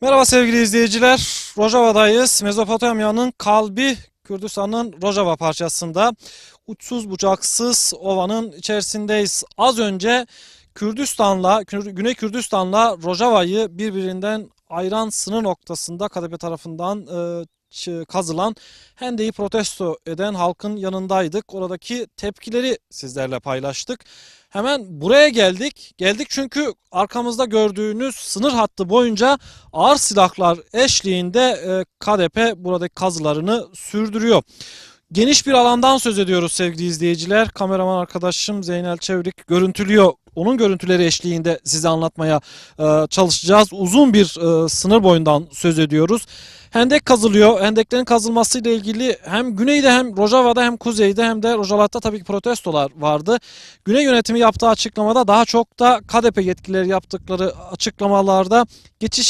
Merhaba sevgili izleyiciler. Rojava'dayız. Mezopotamya'nın kalbi Kürdistan'ın Rojava parçasında. Uçsuz bucaksız ovanın içerisindeyiz. Az önce Kürdistan'la, Kür- Güney Kürdistan'la Rojava'yı birbirinden ayıran sınır noktasında KDP tarafından e, kazılan hendeyi protesto eden halkın yanındaydık. Oradaki tepkileri sizlerle paylaştık. Hemen buraya geldik. Geldik çünkü arkamızda gördüğünüz sınır hattı boyunca ağır silahlar eşliğinde e, KDP buradaki kazılarını sürdürüyor. Geniş bir alandan söz ediyoruz sevgili izleyiciler. Kameraman arkadaşım Zeynel Çevrik görüntülüyor. Onun görüntüleri eşliğinde size anlatmaya e, çalışacağız. Uzun bir e, sınır boyundan söz ediyoruz. Hendek kazılıyor. Hendeklerin kazılmasıyla ilgili hem güneyde hem Rojava'da hem kuzeyde hem de Rojavat'ta tabii ki protestolar vardı. Güney yönetimi yaptığı açıklamada daha çok da KDP yetkilileri yaptıkları açıklamalarda geçiş